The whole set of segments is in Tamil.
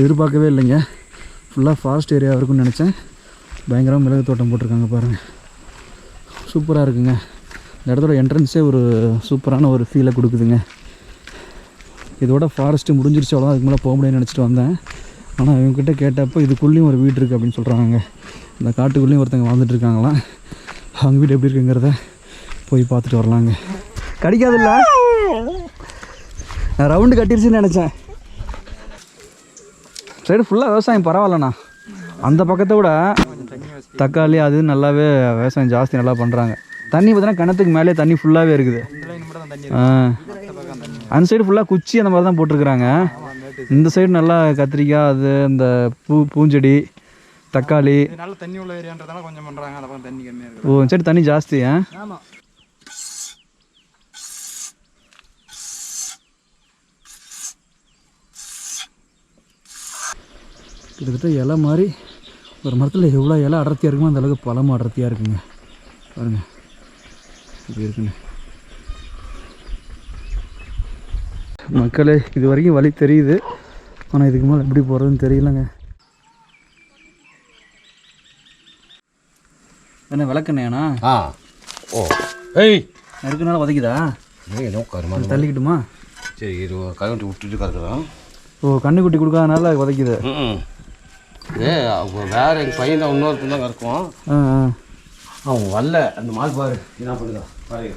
எதிர்பார்க்கவே இல்லைங்க. ஃபுல்லாக ஃபாரஸ்ட் ஏரியாவாக இருக்கும்னு நினச்சேன். பயங்கரமாக மிளகு தோட்டம் போட்டிருக்காங்க பாருங்கள் சூப்பராக இருக்குங்க. இந்த இடத்தோட என்ட்ரன்ஸே ஒரு சூப்பரான ஒரு ஃபீலை கொடுக்குதுங்க. இதோட ஃபாரஸ்ட்டு முடிஞ்சிருச்சு அவ்வளோ அதுக்கு மேலே போக முடியும்னு நினச்சிட்டு வந்தேன். ஆனால் இவங்ககிட்ட கேட்டப்போ இதுக்குள்ளேயும் ஒரு வீடு இருக்குது அப்படின்னு சொல்கிறாங்க இந்த காட்டுக்குள்ளேயும் ஒருத்தங்க வாழ்ந்துட்டுருக்காங்களாம் அவங்க வீடு எப்படி இருக்குங்கிறத போய் பார்த்துட்டு வரலாங்க. கடிக்காதுல்ல? நான் ரவுண்டு கட்டிருச்சுன்னு நினச்சேன். சைடு ஃபுல்லாக விவசாயம் பரவாயில்லண்ணா. அந்த பக்கத்தை விட தக்காளி அது நல்லாவே விவசாயம் ஜாஸ்தி நல்லா பண்ணுறாங்க தண்ணி பார்த்தீங்கன்னா கிணத்துக்கு மேலே தண்ணி ஃபுல்லாகவே இருக்குது. அந்த சைடு ஃபுல்லாக குச்சி அந்த மாதிரி தான் போட்டிருக்கிறாங்க. இந்த சைடு நல்லா கத்திரிக்காய் அது இந்த பூ பூஞ்செடி தக்காளி. நல்ல தண்ணி உள்ள ஏரியான்றதால கொஞ்சம் பண்றாங்க. அதை தண்ணி ஓ சைடு தண்ணி ஜாஸ்தி ஆ கிட்டத்தட்ட இலை மாதிரி ஒரு மரத்தில் எவ்வளோ இலை அடர்த்தியாக இருக்குமோ அந்த அளவுக்கு பழமும் அடர்த்தியாக இருக்குங்க. பாருங்க. இப்படி இருக்குங்க. மக்களே இது வரைக்கும் வழி தெரியுது. ஆனால் இதுக்கு மேலே எப்படி போகிறதுன்னு தெரியலங்க. என்ன விளக்கண்ணையாண்ணா ஆ. ஓ. ஏய். நெருக்குனால உதைக்குதா ஏய் ஏதோ கருமா தள்ளிக்கிட்டுமா? சரி இரு கரண்ட் விட்டுட்டு கறக்குறோம் ஓ கண்ணுக்குட்டி கொடுக்காதனால உதைக்குது ம் அவங்க வேற எங்கள் பையன் தான் இன்னொருத்தன் தான் அவன் வரல. அந்த மால் பாரு. என்ன பண்ணுதா? பாரு.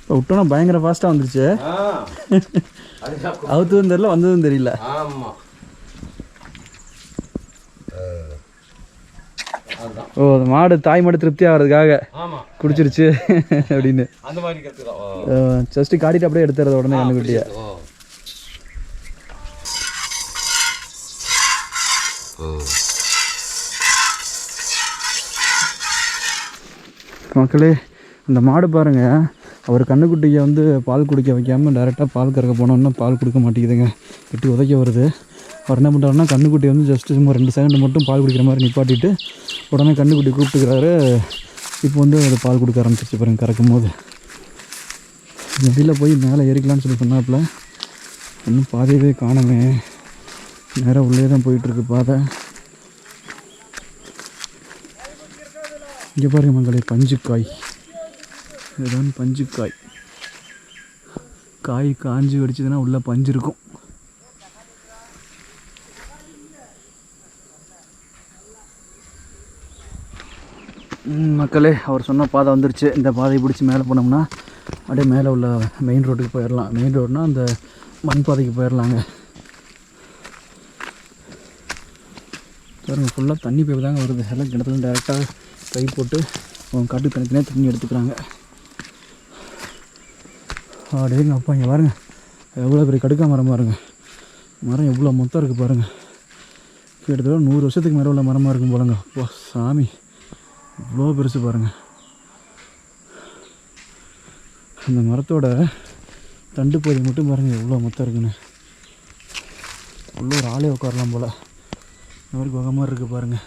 இப்போ விட்டோன்னா பயங்கர ஃபாஸ்ட்டாக வந்துருச்சு. அவுத்ததும் தெரியல வந்ததும் தெரியல. ஆமாம் ஓ அந்த மாடு தாய் மாடு திருப்தி ஆகிறதுக்காக குடிச்சிருச்சு அப்படின்னு. அந்த மாதிரி ஜஸ்ட்டு காட்டிட்டு அப்படியே எடுத்துறது உடனே ஓ. மக்களே அந்த மாடு பாருங்க. அவர் கண்ணுக்குட்டியை வந்து பால் குடிக்க வைக்காமல் டேரெக்டாக பால் கறக்க போனோன்னா பால் கொடுக்க மாட்டேங்குதுங்க. கட்டி உதைக்க வருது. அவர் என்ன பண்ணுறாருன்னா கண்ணுக்குட்டி வந்து ஜஸ்ட் சும்மா ரெண்டு செகண்ட் மட்டும் பால் குடிக்கிற மாதிரி நிப்பாட்டிட்டு உடனே கண்ணுக்குட்டி கூப்பிட்டுக்கிறாரு. இப்போ வந்து அது பால் கொடுக்க ஆரம்பிச்சிருச்சு பாருங்க கறக்கும் போது. வெளியில் போய் மேலே ஏறிக்கலாம்னு சொல்லி சொன்னாப்புல. இன்னும் பாதையவே காணுமே. நேராக உள்ளே தான் போயிட்டுருக்கு பாதை. இங்கே பாருங்க மங்களே பஞ்சுக்காய். இதுதான் பஞ்சுக்காய். காய் காஞ்சி வடிச்சதுன்னா உள்ளே பஞ்சு இருக்கும். மக்களே அவர் சொன்ன பாதை வந்துருச்சு. இந்த பாதையை பிடிச்சி மேலே போனோம்னா அப்படியே மேலே உள்ள மெயின் ரோட்டுக்கு போயிடலாம் மெயின் ரோடுனா அந்த மண் பாதைக்கு போயிடலாங்க பாருங்கள் ஃபுல்லாக தண்ணி போய் தாங்க வருது. எல்லாம் கிணத்துல டேரெக்டாக கை போட்டு அவங்க காட்டு தனித்தனியாக தண்ணி எடுத்துக்கிறாங்க. அப்படியே அப்பா இங்கே பாருங்க. எவ்வளோ பெரிய கடுக்கா மரம் பாருங்க. மரம் எவ்வளோ மொத்தம் இருக்குது பாருங்கள் கிட்டத்தட்ட நூறு வருஷத்துக்கு மேலே உள்ள மரமாக இருக்கும் போலங்க. அப்பா சாமி. இவ்வளோ பெருசு பாருங்கள் அந்த மரத்தோட தண்டு பகுதி மட்டும் பாருங்கள் எவ்வளோ மொத்தம் இருக்குன்னு. உள்ள ஒரு ஆளே உட்காரலாம் போல். இந்த மாதிரி குகை மாதிரி இருக்குது பாருங்கள்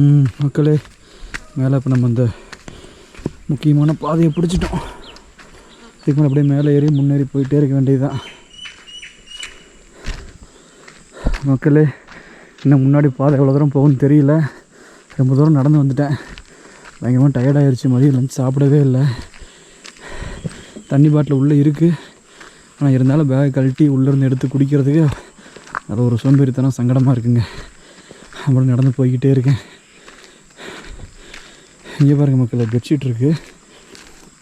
ம் மக்களே மேலே இப்போ நம்ம இந்த முக்கியமான பாதையை பிடிச்சிட்டோம். இதுக்கு மேலே அப்படியே மேலே ஏறி முன்னேறி போயிட்டே இருக்க வேண்டியதுதான். மக்களே இன்னும் முன்னாடி பாதை எவ்வளோ தூரம் போகும்னு தெரியல. ரொம்ப தூரம் நடந்து வந்துட்டேன். பயங்கரமாக டயர்டாயிருச்சு மதியம் லஞ்ச் சாப்பிடவே இல்லை. தண்ணி பாட்டில் உள்ளே இருக்குது ஆனால் இருந்தாலும் பேக் கழட்டி உள்ளேருந்து எடுத்து குடிக்கிறதுக்கு அது ஒரு சோம்பேறித்தனம் சங்கடமாக இருக்குங்க. அப்புறம் நடந்து போய்கிட்டே இருக்கேன். இங்கே பாருங்க மக்களே பெட்ஷீட் இருக்குது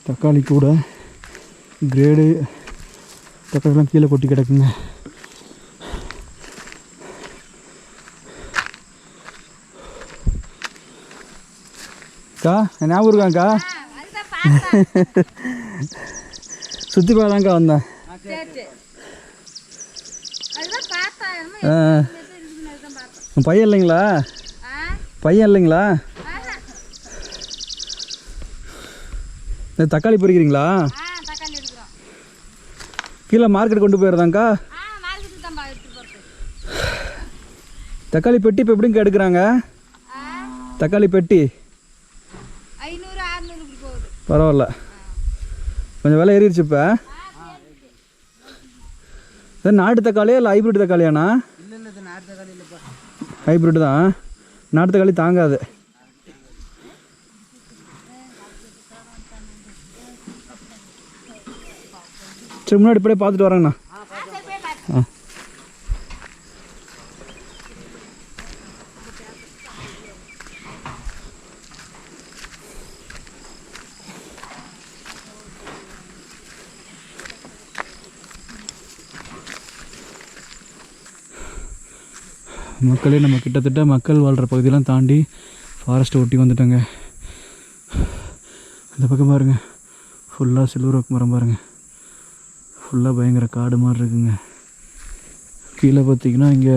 தக்காளி கூட கிரேடு தக்காளிலாம் கீழே கொட்டி கிடக்குங்க. அக்கா ஞாபகம் இருக்காங்க்கா சுற்றி பார்க்கலாங்க்கா வந்தேன். பையன் இல்லைங்களா? பையன் இல்லைங்களா? இந்த தக்காளி பொறிக்கிறீங்களா ஆ தக்காளி எடுக்கிறோம். கீழே மார்க்கெட் கொண்டு போயிடுறாங்க்கா ஆ மார்க்கெட்டுக்கு தான் எடுத்து போகிறது தக்காளி பெட்டி இப்போ எப்படிங்க எடுக்கிறாங்க? ஆ தக்காளி பெட்டி. பரவாயில்ல. கொஞ்சம் விலை ஏறிடுச்சு இப்போ. சார் நாட்டு தக்காளியா இல்லை ஹைப்ரிட் தக்காளியாண்ணா? இல்லை இல்லை இது நாட்டு தக்காளி இல்லைப்பா. ஹைப்ரிட் தான். நாட்டு தக்காளி தாங்காது. சரி முன்னாடி இப்படியே பார்த்துட்டு வரேங்கண்ணா ஆ. மக்களே நம்ம கிட்டத்தட்ட மக்கள் வாழ்கிற பகுதியெல்லாம் தாண்டி ஃபாரஸ்ட்டை ஒட்டி வந்துட்டோங்க. அந்த பக்கம் பாருங்க. ஃபுல்லாக சில்வர் மரம் பாருங்கள் ஃபுல்லாக பயங்கர காடு மாதிரி இருக்குங்க. கீழே பார்த்தீங்கன்னா இங்கே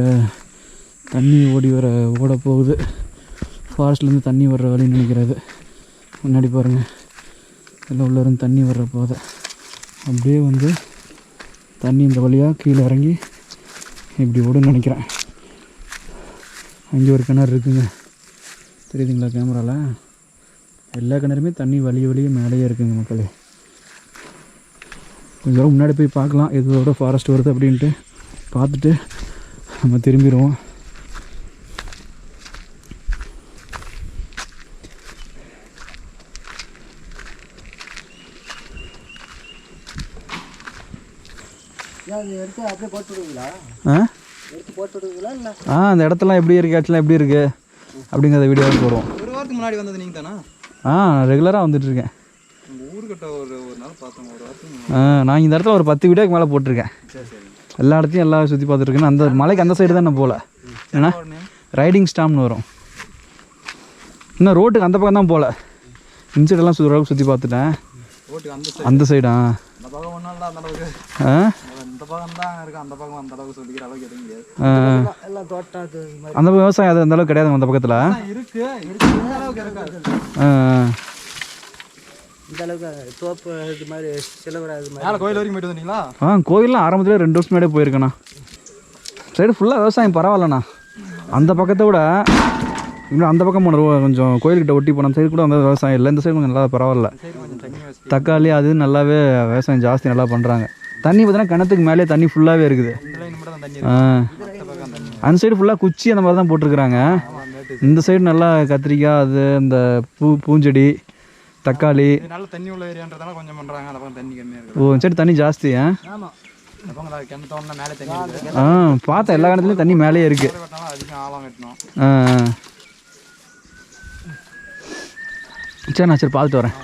தண்ணி ஓடி வர ஓட போகுது. ஃபாரஸ்ட்லேருந்து தண்ணி வர்ற வழின்னு நினைக்கிறது. முன்னாடி பாருங்கள் எல்லாம் உள்ளேருந்து தண்ணி வர்ற போதை அப்படியே வந்து தண்ணி இந்த வழியாக கீழே இறங்கி இப்படி ஓடுன்னு நினைக்கிறேன். அங்கே ஒரு கிணறு இருக்குங்க. தெரியுதுங்களா கேமராவில் எல்லா கிணறுமே தண்ணி வழிய வழியே மேலேயே இருக்குங்க மக்களே. கொஞ்சம் தூரம் முன்னாடி போய் பார்க்கலாம் இதோட ஃபாரஸ்ட் வருது அப்படின்ட்டு. பார்த்துட்டு நம்ம திரும்பிடுவோம். ஆ? அந்த இடத்தெல்லாம் எப்படி இருக்குது ஆக்சுவலாக எப்படி இருக்குது அப்படிங்கிறத வீடியோ போடுவோம். ஒரு வாரத்துக்கு முன்னாடி வந்தது நீங்கள் தானா ஆ ரெகுலராக வந்துட்டுருக்கேன் உங்கள் நான் இந்த இடத்துல ஒரு பத்து வீடியோக்கு மேலே போட்டிருக்கேன். சரி சரி. எல்லா இடத்தையும் எல்லாம் சுற்றி பார்த்துருக்கேன் அந்த மலைக்கு அந்த சைடு தான் போகல ஏன்னா ரைடிங் ஸ்டாம்னு வரும். இன்னும் ரோட்டுக்கு அந்த பக்கம் தான் போகல இந்த சைடெல்லாம் சுற்றி சுற்றி பார்த்துட்டேன். அந்த சைடு அந்த விவசாயம் அது அந்த அளவுக்கு கிடையாது அந்த பக்கத்தில்? இருக்கு இருக்கு இந்த அளவுக்கு தோப்பு இது மாதிரி சிலவர இது மாதிரி மேலே கோயில் வரைக்கும் போயிட்டு வந்தீங்களா? ஆ கோயிலெலாம் ஆரம்பத்தில் ரெண்டு வருஷம் முன்னாடியே போயிருக்கேண்ணா. சைடு ஃபுல்லாக விவசாயம் பரவாயில்லண்ணா. அந்த பக்கத்தை விட இன்னும் அந்த பக்கம் போன கொஞ்சம் கோயில்கிட்ட ஒட்டி போன சைடு கூட அந்த விவசாயம் இல்லை. இந்த சைடு கொஞ்சம் நல்லா பரவாயில்ல. தக்காளி அது நல்லாவே விவசாயம் ஜாஸ்தி நல்லா பண்ணுறாங்க தண்ணி பார்த்தீங்கன்னா கிணத்துக்கு மேலே தண்ணி ஃபுல்லாகவே இருக்குது. இந்த லைன் மட்டும் தான் தண்ணி ஆ. இருக்கு மற்ற பக்கம் தண்ணி அந்த சைடு ஃபுல்லாக குச்சி அந்த மாதிரி தான் போட்டிருக்கிறாங்க. இந்த சைடு நல்லா கத்திரிக்காய் அது இந்த பூ பூஞ்செடி தக்காளி. நல்ல தண்ணி உள்ள ஏரியான்றதால கொஞ்சம் பண்ணுறாங்க அந்த பக்கம் தண்ணி கம்மியாக இருக்குது. ஓ சைடு தண்ணி ஜாஸ்தி ஆ? ஆ பார்த்தேன். எல்லா கிணத்துலையும் தண்ணி மேலேயே ஆ ஆ. சரி நான் சரி பார்த்துட்டு வரேன்.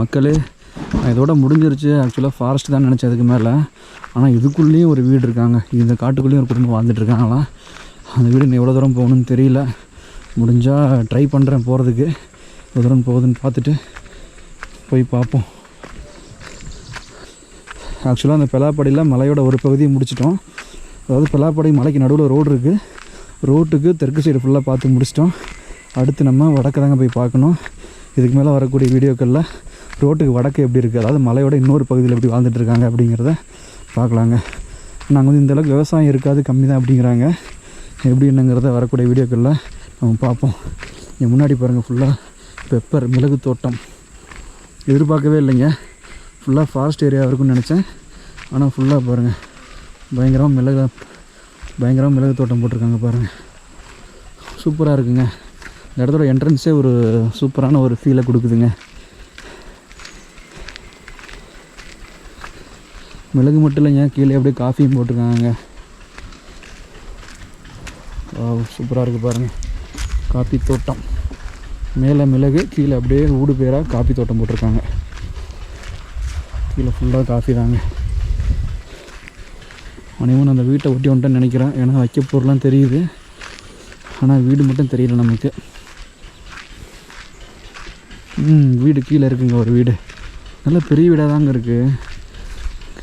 மக்களே நான் இதோட முடிஞ்சிருச்சு. ஆக்சுவலாக ஃபாரஸ்ட் தான் நினச்சேன் அதுக்கு மேலே. ஆனால் இதுக்குள்ளேயும் ஒரு வீடு இருக்காங்க. இந்த காட்டுக்குள்ளேயும் ஒரு குடும்பம் வாழ்ந்துட்டு இருக்காங்களா? அந்த வீடு இன்னும் எவ்வளோ தூரம் போகணும்னு தெரியல. முடிஞ்சால் ட்ரை பண்ணுறேன் போகிறதுக்கு எவ்வளோ தூரம் போகுதுன்னு பார்த்துட்டு போய் பார்ப்போம். ஆக்சுவலாக அந்த பெலாப்படியில் மலையோட ஒரு பகுதியை முடிச்சிட்டோம். அதாவது பெலாப்படி மலைக்கு நடுவில் ரோடு இருக்குது ரோட்டுக்கு தெற்கு சைடு ஃபுல்லாக பார்த்து முடிச்சிட்டோம். அடுத்து நம்ம வடக்கு தாங்க போய் பார்க்கணும். இதுக்கு மேலே வரக்கூடிய வீடியோக்களில் ரோட்டுக்கு வடக்கு எப்படி இருக்குது அதாவது மலையோட இன்னொரு பகுதியில் எப்படி வாழ்ந்துட்டு இருக்காங்க அப்படிங்கிறத பார்க்கலாங்க. நாங்கள் வந்து இந்தளவுக்கு விவசாயம் இருக்காது கம்மி தான் அப்படிங்கிறாங்க. எப்படி என்னங்கிறத வரக்கூடிய வீடியோக்களில் நம்ம பார்ப்போம். இங்கே முன்னாடி பாருங்கள் ஃபுல்லாக பெப்பர் மிளகு தோட்டம். எதிர்பார்க்கவே இல்லைங்க. ஃபுல்லாக ஃபாரஸ்ட் ஏரியா இருக்கும்னு நினச்சேன். ஆனால் ஃபுல்லாக பாருங்கள் பயங்கரமாக மிளகு பயங்கரமாக மிளகு தோட்டம் போட்டிருக்காங்க பாருங்கள் சூப்பராக இருக்குங்க. இந்த இடத்தோட என்ட்ரன்ஸே ஒரு சூப்பரான ஒரு ஃபீலை கொடுக்குதுங்க. மிளகு மட்டும் இல்லைங்க. கீழே அப்படியே காஃபியும் போட்டிருக்காங்க. சூப்பராக இருக்குது பாருங்கள் காப்பி தோட்டம். மேலே மிளகு கீழே அப்படியே ஊடு பேராக காப்பி தோட்டம் போட்டிருக்காங்க. கீழே ஃபுல்லாக காஃபி தாங்க. அனைவன் அந்த வீட்டை ஒட்டி வந்துட்டேன்னு நினைக்கிறேன். ஏன்னா வைக்க பொருள்லாம் தெரியுது. ஆனால் வீடு மட்டும் தெரியல நமக்கு. ம் வீடு கீழே இருக்குங்க ஒரு வீடு. நல்ல பெரிய வீடாக தாங்க இருக்குது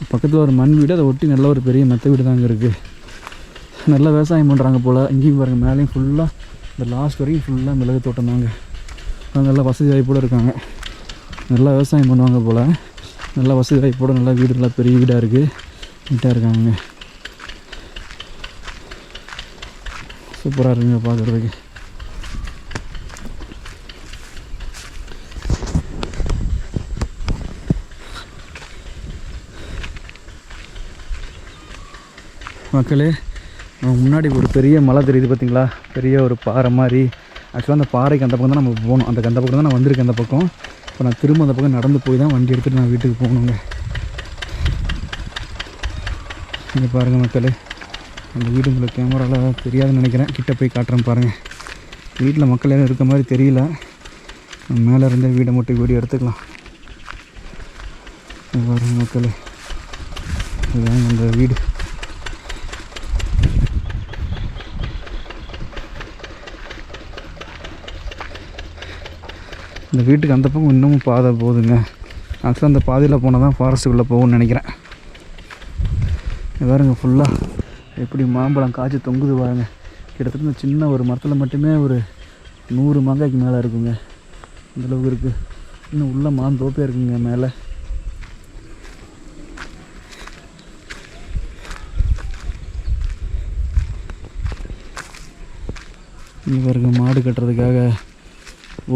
பக்கத்தில் ஒரு மண் வீடு அதை ஒட்டி நல்ல ஒரு பெரிய மெத்த வீடு தாங்க இருக்குது நல்லா விவசாயம் பண்ணுறாங்க போல். இங்கேயும் பாருங்கள் மேலேயும் ஃபுல்லாக இந்த லாஸ்ட் வரைக்கும் ஃபுல்லாக மிளகு தோட்டம் தாங்க. அவங்க நல்லா வசதி வாய்ப்போடு இருக்காங்க. நல்லா விவசாயம் பண்ணுவாங்க போல். நல்லா வசதி வாய்ப்போடு நல்லா வீடு நல்லா பெரிய வீடாக இருக்குது நீட்டாக இருக்காங்க சூப்பராக இருக்குங்க பார்க்குறதுக்கு மக்களே முன்னாடி ஒரு பெரிய மலை தெரியுது பார்த்தீங்களா? பெரிய ஒரு பாறை மாதிரி. ஆக்சுவலாக அந்த பாறைக்கு அந்த பக்கம் தான் நம்ம போகணும். அந்த அந்த பக்கம் தான் நான் வந்திருக்கேன் அந்த பக்கம். இப்போ நான் திரும்ப அந்த பக்கம் நடந்து போய் தான் வண்டி எடுத்துகிட்டு நான் வீட்டுக்கு போகணுங்க. இங்கே பாருங்கள் மக்களே அந்த வீடு உங்களுக்கு கேமராவில் தெரியாதுன்னு நினைக்கிறேன். கிட்டே போய் காட்டுறேன் பாருங்கள் வீட்டில் மக்கள் யாரும் இருக்க மாதிரி தெரியல. மேலே இருந்தே வீடை மட்டும் வீடியோ எடுத்துக்கலாம். பாருங்கள் மக்களே. இதுதான் அந்த வீடு. இந்த வீட்டுக்கு அந்த பக்கம் இன்னமும் பாதை போகுதுங்க. ஆக்சுவலாக அந்த பாதையில் போனால் தான் ஃபாரஸ்ட்டுக்குள்ளே போகும்னு நினைக்கிறேன். இது பாருங்க ஃபுல்லாக எப்படி மாம்பழம் காய்ச்சி தொங்குது பாருங்க. கிட்டத்தட்ட சின்ன ஒரு மரத்தில் மட்டுமே ஒரு நூறு மாங்காய்க்கு மேலே இருக்குங்க. இந்தளவுக்கு இருக்குது இன்னும் உள்ளே மாந்தோப்பே இருக்குங்க மேலே. இங்கே பாருங்க மாடு கட்டுறதுக்காக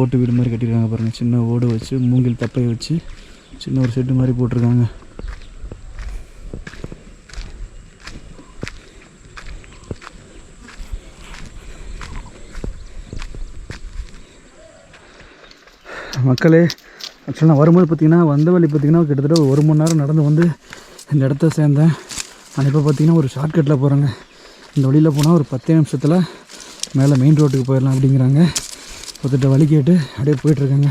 ஓட்டு வீடு மாதிரி கட்டியிருக்காங்க பாருங்கள் சின்ன ஓடு வச்சு மூங்கில் தப்பையை வச்சு சின்ன ஒரு செட்டு மாதிரி போட்டிருக்காங்க. மக்களே ஆக்சுவலாக நான் வரும்போது பார்த்தீங்கன்னா வந்த வழி பார்த்தீங்கன்னா கிட்டத்தட்ட ஒரு மணி நேரம் நடந்து வந்து இந்த இடத்த சேர்ந்தேன். ஆனால் இப்போ பார்த்தீங்கன்னா ஒரு ஷார்ட்கட்டில் போகிறேங்க இந்த வழியில் போனால் ஒரு பத்தே நிமிஷத்தில் மேலே மெயின் ரோட்டுக்கு போயிடலாம் அப்படிங்கிறாங்க. ஒருத்தட்ட வழி கேட்டு அப்படியே போயிட்டுருக்காங்க.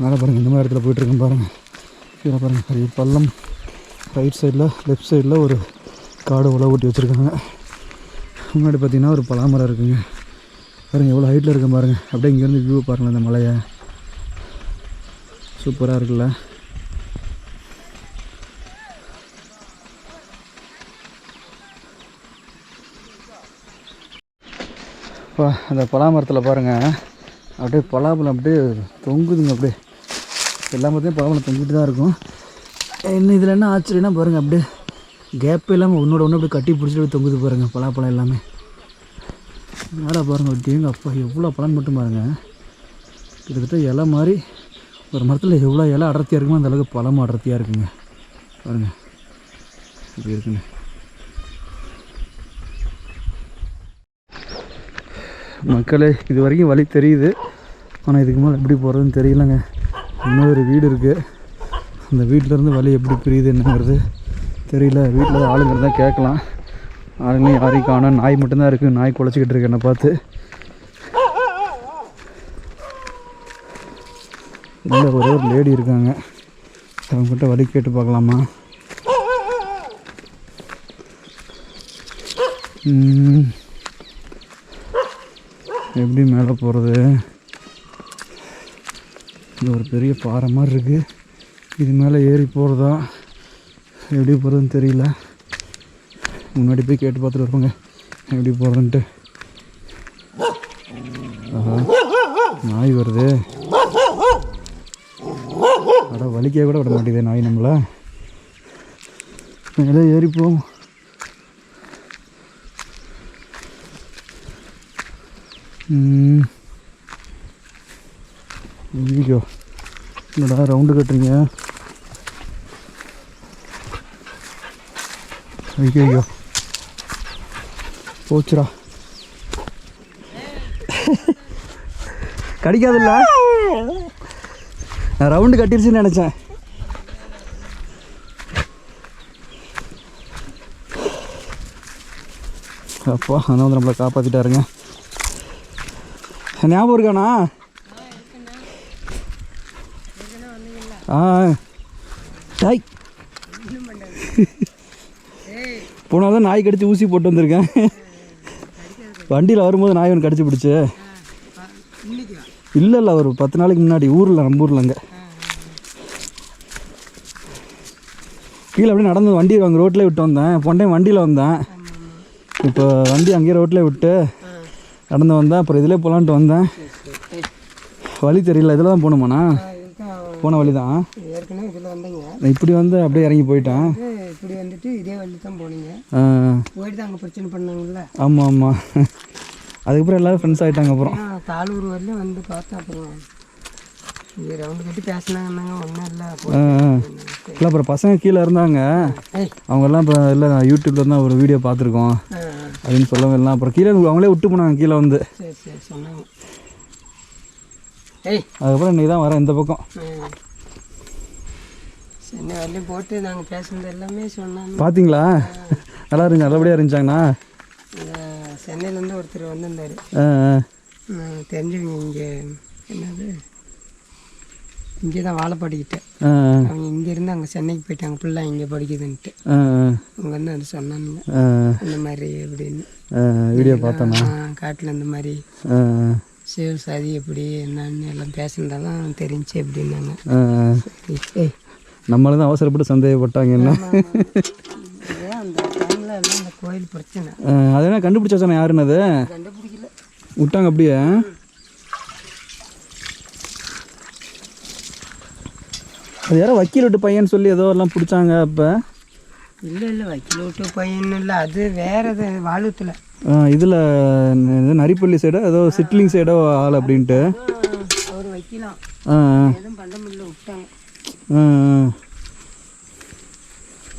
மேலே பாருங்கள் இந்த மாதிரி இடத்துல போயிட்டுருக்கேன் பாருங்கள் கீழே பாருங்கள் பெரிய பள்ளம். ரைட் சைடில் லெஃப்ட் சைடில் ஒரு காடு உழவு ஓட்டி வச்சுருக்காங்க. முன்னாடி பார்த்தீங்கன்னா ஒரு பலாமரம் இருக்குங்க. பாருங்கள் எவ்வளோ ஹைட்டில் இருக்க பாருங்கள் அப்படியே இங்கேருந்து வியூ பாருங்கள் இந்த மலையை. சூப்பராக இருக்குல்ல. பா அந்த பலாமரத்தில் பாருங்கள் அப்படியே பலாப்பழம் அப்படியே தொங்குதுங்க அப்படியே. எல்லா மரத்தையும் பலாப்பழம் தொங்கிட்டு தான் இருக்கும். என்ன இதில் என்ன ஆச்சரியம்னா பாருங்கள் அப்படியே கேப்பே இல்லாமல் ஒன்றோட ஒன்று அப்படியே கட்டி பிடிச்சிட்டு அப்படியே தொங்குது பாருங்கள் பலாப்பழம் எல்லாமே. மேலே பாருங்கள் தேங்க அப்பா எவ்வளோ பழம் மட்டும் பாருங்கள் கிட்டத்தட்ட இலை மாதிரி ஒரு மரத்தில் எவ்வளோ இலை அடர்த்தியாக இருக்குமோ அந்தளவுக்கு பழமும் அடர்த்தியாக இருக்குங்க. பாருங்கள் இப்படி இருக்குங்க. மக்களே இது வரைக்கும் வழி தெரியுது. ஆனால் இதுக்கு மேலே எப்படி போகிறதுன்னு தெரியலங்க. இன்னும் ஒரு வீடு இருக்குது அந்த வீட்டிலேருந்து வழி எப்படி பிரியுது என்னங்கிறது தெரியல. வீட்டில் ஆளுங்க தான் கேட்கலாம். ஆளுங்களையும் யாரையும் காணும். நாய் மட்டும்தான் இருக்குது நாய் குலைச்சிக்கிட்டு இருக்கு என்னை பார்த்து. இல்லை ஒரே ஒரு லேடி இருக்காங்க. அவங்ககிட்ட வழி கேட்டு பார்க்கலாமா? ம். எப்படி மேலே போகிறது? இது ஒரு பெரிய பாறை மாதிரி இருக்குது இது மேலே ஏறி போகிறதா? எப்படி போகிறதுன்னு தெரியல. முன்னாடி போய் கேட்டு பார்த்துட்டு இருப்பாங்க எப்படி போகிறதுன்ட்டு. நாய் வருது. அட வலிக்க கூட விட மாட்டேங்குது நாய் நம்மளை. மேலே ஏறி போவோம் ம். ஐயோ என்னடா ரவுண்டு கட்டுறீங்க? ஐயோ ஐயோ போச்சுடா. கடிக்காதுல்ல? நான் ரவுண்டு கட்டிருச்சுன்னு நினச்சேன். அப்பா அதான் வந்து நம்மளை காப்பாற்றிட்டாருங்க ஞாபகம் இருக்காண்ணா ஆ. டாய். போனாதான் நாய் கடிச்சு ஊசி போட்டு வந்திருக்கேன். வண்டியில் வரும்போது நாய் ஒன்று கடிச்சு பிடிச்சி. இல்லை இல்லை ஒரு பத்து நாளைக்கு முன்னாடி. ஊரில் நம்ம ஊரில் அங்கே. கீழே அப்படியே நடந்து வண்டி அங்கே ரோட்டில் விட்டு வந்தேன். போன டைம் வண்டியில் வந்தேன். இப்போ வண்டி அங்கேயே ரோட்லேயே விட்டு நடந்து வந்தேன். அப்புறம் இதிலே போகலான்ட்டு வந்தேன். வழி தெரியல. இதில் தான் போகணுமாண்ணா? போன வழி தான் ஏற்கனவே இதில் வந்தீங்க. நான் இப்படி வந்து அப்படியே இறங்கி போயிட்டேன். இப்படி வந்துட்டு இதே வழி தான் போனீங்க. போயிட்டு தான் அங்கே பிரச்சனை பண்ணாங்கல்ல? ஆமாம் ஆமாம் அதுக்கப்புறம் எல்லோரும் ஃப்ரெண்ட்ஸ் ஆகிட்டாங்க அப்புறம். ஆ, தாளூர் வரலையும் வந்து பார்த்தேன் அப்புறம் இங்கே ரவுண்டு கட்டி பேசினாங்கன்னாங்க ஒன்றும் இல்லை. இல்லை அப்புறம் பசங்க கீழே இருந்தாங்க. அவங்கெல்லாம் இப்போ இல்லை யூடியூப்ல தான் ஒரு வீடியோ பார்த்துருக்கோம். அப்படின்னு சொல்லவும் எல்லாம். அப்புறம் கீழே அவங்களே விட்டு போனாங்க கீழே வந்து. சரி சரி சொன்னாங்க. ஏய். அதுக்கப்புறம் நீ தான் வரேன் இந்த பக்கம். போட்டு நாங்கள் பேசுனது எல்லாமே சொன்னாங்க. பார்த்தீங்களா நல்லா இருந்துச்சு நல்லபடியாக இருந்துச்சாங்கண்ணா? சென்னையிலேருந்து ஒருத்தர் வந்திருந்தார். தெரிஞ்சவங்க இங்கே. என்னது? இங்கே தான் வாழைப்பாடிக்கிட்ட ஆ. அவங்க இங்கேருந்து அங்கே சென்னைக்கு போயிட்டாங்க. ஃபுல்லாக இங்கே படிக்குதுன்ட்டு. அவங்க வந்து அது சொன்னாங்க ஆ. இந்த மாதிரி அப்படின்னு. வீடியோ பார்த்தேண்ணா காட்டில் இந்த மாதிரி சேவல் சாதி எப்படி என்னன்னு எல்லாம் பேசுனதெல்லாம் தெரிஞ்சு அப்படின்னாங்க. நம்மளும் தான் அவசரப்பட்டு சந்தேகப்பட்டாங்க என்ன? அந்த டைமில் எல்லாம் இந்த கோயில் பிரச்சனை. ஆ, அது என்ன கண்டுபிடிச்சாச்சானே யாருன்னு அது? விட்டாங்க அப்படியே? அது யாரோ வக்கீல் விட்டு பையன் சொல்லி ஏதோ எல்லாம் பிடிச்சாங்க அப்போ. இல்லை இல்லை வக்கீல் விட்டு பையன் இல்லை. அது வேற இது வாழுத்தில் இதில் நரிப்பள்ளி சைடோ ஏதோ சிட்லிங் சைடோ ஆள் அப்படின்ட்டு. அவர் வைக்கலாம் எதுவும் பண்ண முடியல விட்டாங்க.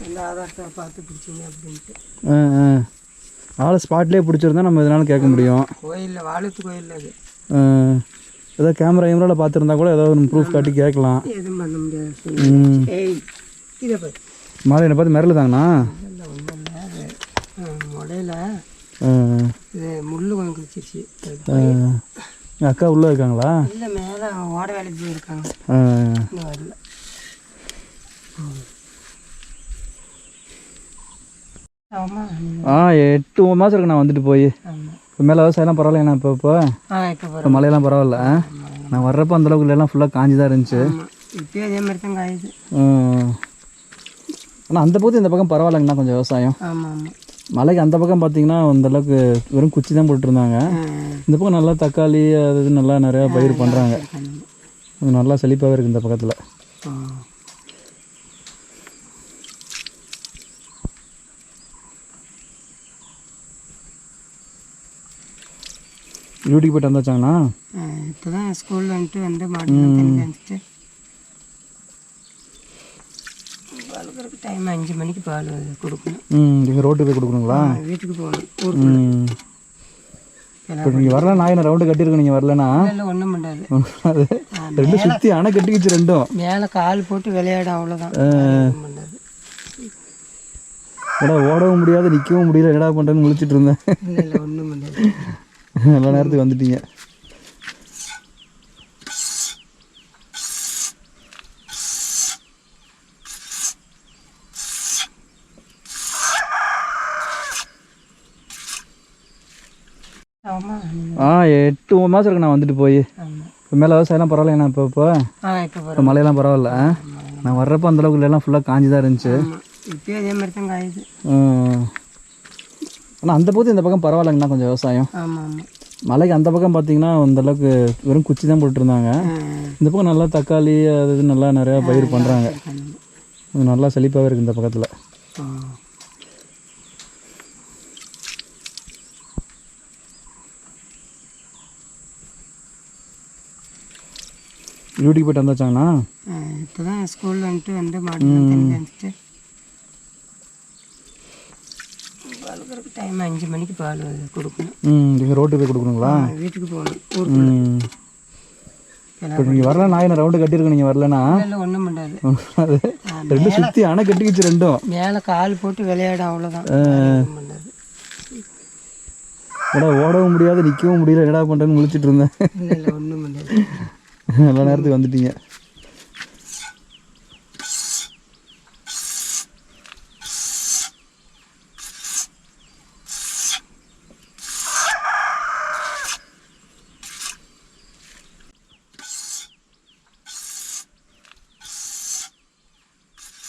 எந்த ஆதாரத்தை பார்த்து பிடிச்சிங்க அப்படின்ட்டு. ஆளை ஸ்பாட்லேயே பிடிச்சிருந்தா நம்ம இதனால கேட்க முடியும். கோயிலில் வாழுத்து கோயில் அது. ஏதோ கேமரா கேமராவில் பார்த்துருந்தா கூட ஏதோ ஒரு ப்ரூஃப் காட்டி கேட்கலாம். மாலை என்னை பார்த்து குடிச்சிருச்சு ஆ. என் அக்கா உள்ளே இருக்காங்களா? இல்லை மேலே ஓட வேலைக்கு போயிருக்காங்க. ஆ. வரல. எட்டு மாதம் இருக்கு நான் வந்துட்டு போய். ஆமாம் மேலே விவசாயம்லாம் பரவாயில்லைண்ணா இப்போ இப்போ? இப்போ இப்போ மழையெல்லாம் பரவாயில்ல நான் வர்றப்போ அந்த அளவுக்கு எல்லாம் ஃபுல்லாக காஞ்சி தான் இருந்துச்சு. அதே மாதிரி தான் காயுது. ஆனால் அந்த பக்கத்து இந்த பக்கம் பரவாயில்லைங்கண்ணா கொஞ்சம் விவசாயம். மலைக்கு அந்த பக்கம் பார்த்தீங்கன்னா அந்த அளவுக்கு வெறும் குச்சி தான் போட்டுருந்தாங்க. இந்த பக்கம் நல்லா தக்காளி அது நல்லா நிறையா பயிர் பண்ணுறாங்க நல்லா செழிப்பாகவே இருக்குது இந்த பக்கத்தில். டியூட்டிக்கு போயிட்டு வந்தாச்சாங்கண்ணா இப்போ தான் ஸ்கூலில் வந்துட்டு வந்து மாட்டுலாம் தண்ணி டைம் அஞ்சு மணிக்கு பால் கொடுக்கணும். ம் நீங்கள் ரோட்டுக்கு போய் கொடுக்கணுங்களா? வீட்டுக்கு போகணும் இப்போ நீங்கள் வரல நான் என்ன ரவுண்டு கட்டியிருக்கேன் நீங்கள் வரலனா இல்லை ஒன்றும் பண்ணாது. ரெண்டும் சுற்றி அணை கட்டிக்கிச்சு ரெண்டும். மேலே கால் போட்டு விளையாடும் அவ்வளோதான் ஏடா ஓடவும் முடியாது நிற்கவும் முடியல என்னடா பண்ணுறேன்னு முழிச்சிட்டு இருந்தேன். இல்லை இல்லை ஒன்றும் பண்ணாது. நல்ல நேரத்துக்கு வந்துட்டீங்க. ஆ எட்டு மாதம் இருக்கு நான் வந்துட்டு போய். இப்போ மேலே விவசாயம்லாம் பரவாயில்லைண்ணா இப்போ இப்போ? இப்போ இப்போ மழையெல்லாம் பரவாயில்ல நான் வர்றப்போ அந்த அளவுக்கு எல்லாம் ஃபுல்லாக காஞ்சி தான் இருந்துச்சு. இப்போயும் அதே மாதிரி தான் காயுது. ஆனால் அந்த பக்கத்து இந்த பக்கம் பரவாயில்லைங்கண்ணா கொஞ்சம் விவசாயம். ஆமாம். ஆமாம் மலைக்கு அந்த பக்கம் பார்த்தீங்கன்னா அந்த அளவுக்கு வெறும் குச்சி தான் போட்டுருந்தாங்க. இந்த பக்கம் நல்லா தக்காளி அது இது நல்லா நிறையா பயிர் பண்ணுறாங்க நல்லா செழிப்பாகவே இருக்குது இந்த பக்கத்தில். டியூட்டிக்கு போயிட்டு வந்தாச்சாங்கண்ணா? இப்போ தான் ஸ்கூலில் வந்துட்டு வந்து மாட்டுலாம் கறக்க டைம் அஞ்சு மணிக்கு பால் கொடுக்கணும். ம் நீங்கள் ரோட்டுக்கு போய் கொடுக்கணுங்களா? வீட்டுக்கு போகணும் இப்போ நீங்கள் வரல நான் ரவுண்டு கட்டியிருக்கேன் நீங்கள் வரலனா ஒன்றும் பண்ணாது. ரெண்டும் சுற்றி அணை கட்டிக்கிச்சு ரெண்டும். மேலே கால் போட்டு விளையாடும் அவ்வளோதான் ஏடா ஓடவும் முடியாது நிற்கவும் முடியல என்னடா பண்ணுறேன்னு முழிச்சிட்டு இருந்தேன். ஒன்றும் பண்ணாது. நல்ல நேரத்துக்கு வந்துட்டீங்க.